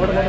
ഓടണം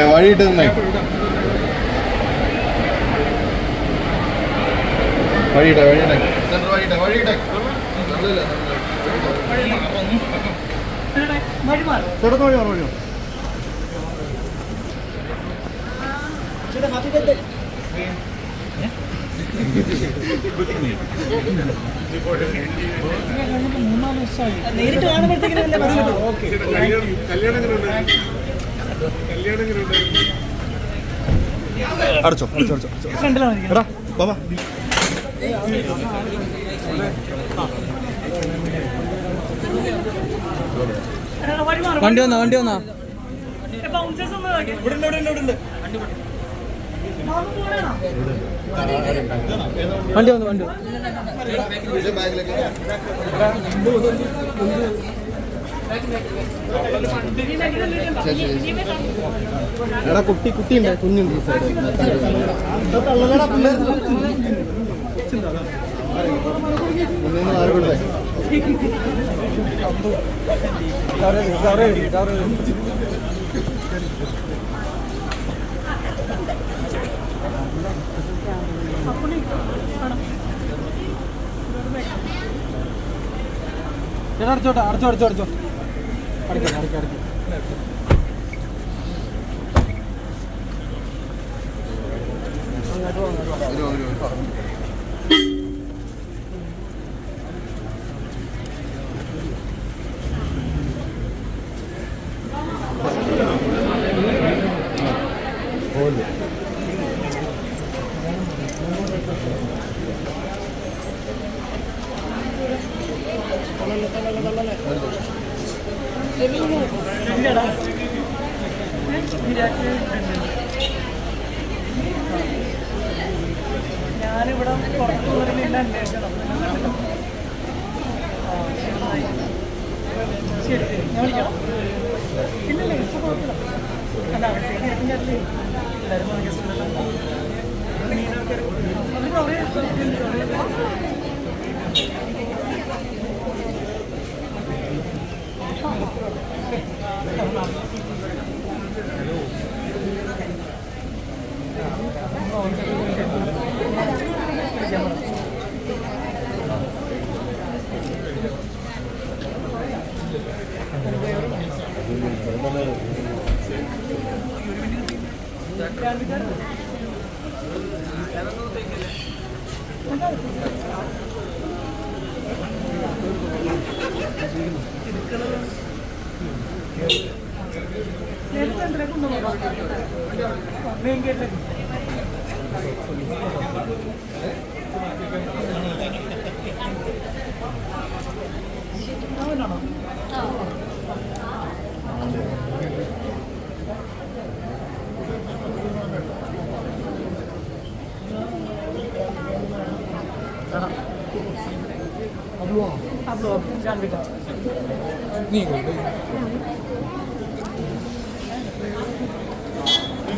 പിന്നെ വഴിയിട്ട് തന്നെ വഴിയിട്ടെ വഴിയിട്ടെ. വഴി മാറും വഴി നേരിട്ട് കാണുമ്പോഴത്തേക്കും അടച്ചോ അടച്ചോ അടച്ചോ എടാ ബാബാ വണ്ടി വന്നാ വണ്ടി വന്നാ? വണ്ടി വന്നു വണ്ടി എടാ കുട്ടി കുട്ടി ഉണ്ട് കുഞ്ഞുണ്ട് ഈ അടച്ചോ അടച്ചോ അടച്ചോ. അടയ്ക്കാം അടയ്ക്കാം അടയ്ക്കാം ഞാനിവിടെ പുറത്തു പോയിരുന്നില്ല അന്വേഷണം ശരി, ശരി. ഞാൻ വിളിക്കാം. ഇല്ലില്ല ഇപ്പോൾ കുഴപ്പമില്ല. അല്ല എല്ലാവരും പറഞ്ഞ മെയിൻ ഗേറ്റിലേക്ക് അവനാണോ Pablo, Pablo, jangan beda. Nah,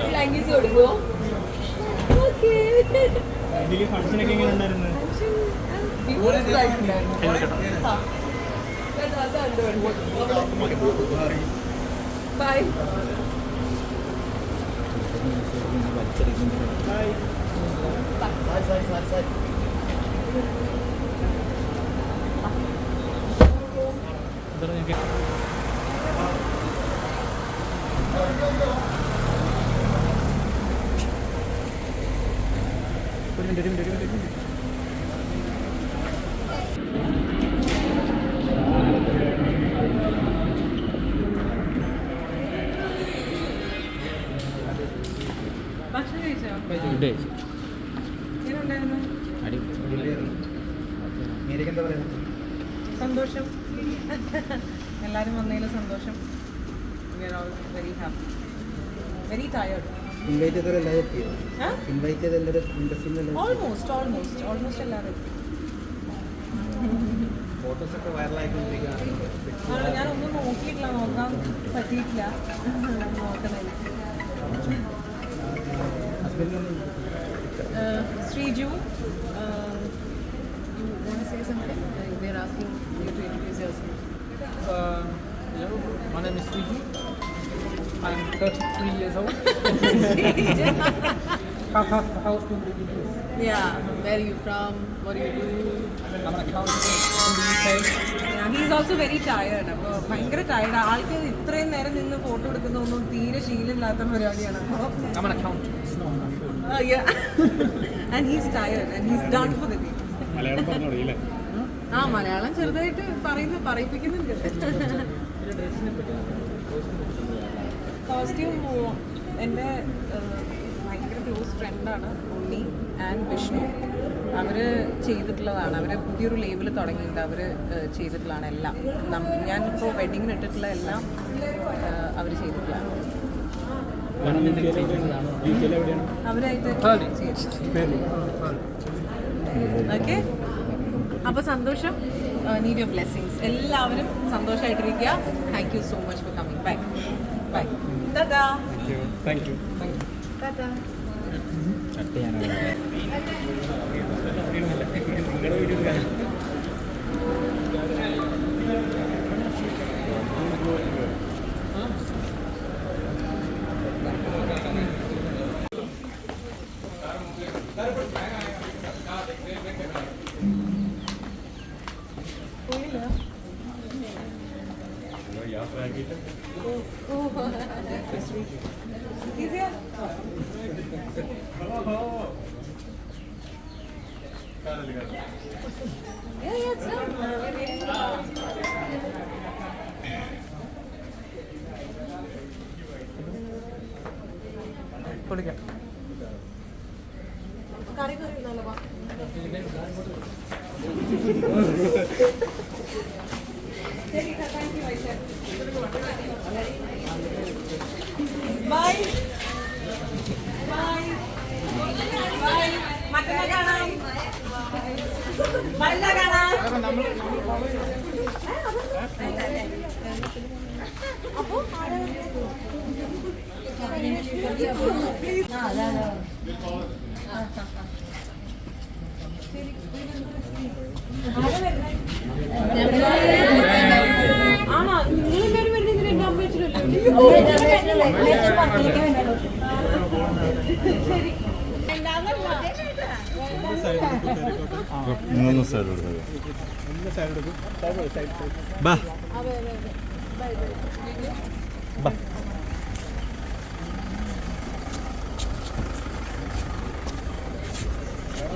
ഫ്ലാങ്കീസ് കൊടുക്കുമോ ബൈ മിനിറ്റ് ഒരു മിനിറ്റ് ഒരു മിനിറ്റ് ഒരു സന്തോഷം. എല്ലാവരും വന്നതിൽ സന്തോഷം. We are all very happy very tired invite ചെയ്തവരെല്ലാം എത്തിയോ? ഇൻവൈറ്റ് ചെയ്ത എല്ലാവരും ഇൻഡസ്ട്രിയിൽ ഓൾമോസ്റ്റ് ഓൾമോസ്റ്റ് ഓൾമോസ്റ്റ് എല്ലാവരും എത്തി. ഫോട്ടോസൊക്കെ വൈറലായിക്കൊണ്ടിരിക്കുകയാണ് ഞാനൊന്നും നോക്കിയിട്ടില്ല നോക്കാൻ പറ്റിയിട്ടില്ല. Uh, Sreeju uh? Uh, my name is Sriju. I'm 33 years old. how, how, how old do you do? Yeah, where are you from? What do you do? I'm an accountant in the UK. He's also very tired. അപ്പോൾ ഭയങ്കര tired. ആൾക്ക് ഇത്രയും നേരം നിന്ന് photo എടുക്കുന്നതൊന്നും തീരെ ശീലമില്ലാത്ത പരിപാടിയാണ് അപ്പോൾ I'm an accountant. It's not my good. And he's tired and he's done for the Malayalam പറഞ്ഞു തുടങ്ങിയില്ലേ ആ മലയാളം ചെറുതായിട്ട് പറയുന്നു പറയിപ്പിക്കുന്നുണ്ട് കോസ്റ്റ്യൂം എന്റെ ഭയങ്കര ക്ലോസ് ഫ്രണ്ടാണ് ഉണ്ണി ആൻഡ് വിഷ്ണു. അവർ ചെയ്തിട്ടുള്ളതാണ്. അവർ പുതിയൊരു ലേബിൾ തുടങ്ങിയിട്ടുണ്ട്. അവർ ചെയ്തിട്ടുള്ളതാണ് എല്ലാം. ഞാനിപ്പോൾ വെഡിങ്ങിന് ഇട്ടിട്ടുള്ള എല്ലാം അവർ ചെയ്തിട്ടുള്ളതാണ്. അവരായിട്ട് ഓക്കെ അപ്പോൾ സന്തോഷം. നീഡ് യുവർ ബ്ലെസ്സിങ്സ് എല്ലാവരും സന്തോഷമായിട്ടിരിക്കുക thank you so much for coming bye bye tata Thank you. Thank you. Tata Easier? Bye മറ്റന്നാ കാണാം മറ്റന്നാ കാണാം അപ്പൊ ആണോ? നിങ്ങളെല്ലാരും വരുന്നത് എന്റെ അമ്മ നിങ്ങളൊന്ന് സൈഡ് കൊടുത്തത് ബാ. സൈഡ് എടുക്കും സൈഡ് എടുക്കും സൈഡ് എടുക്കും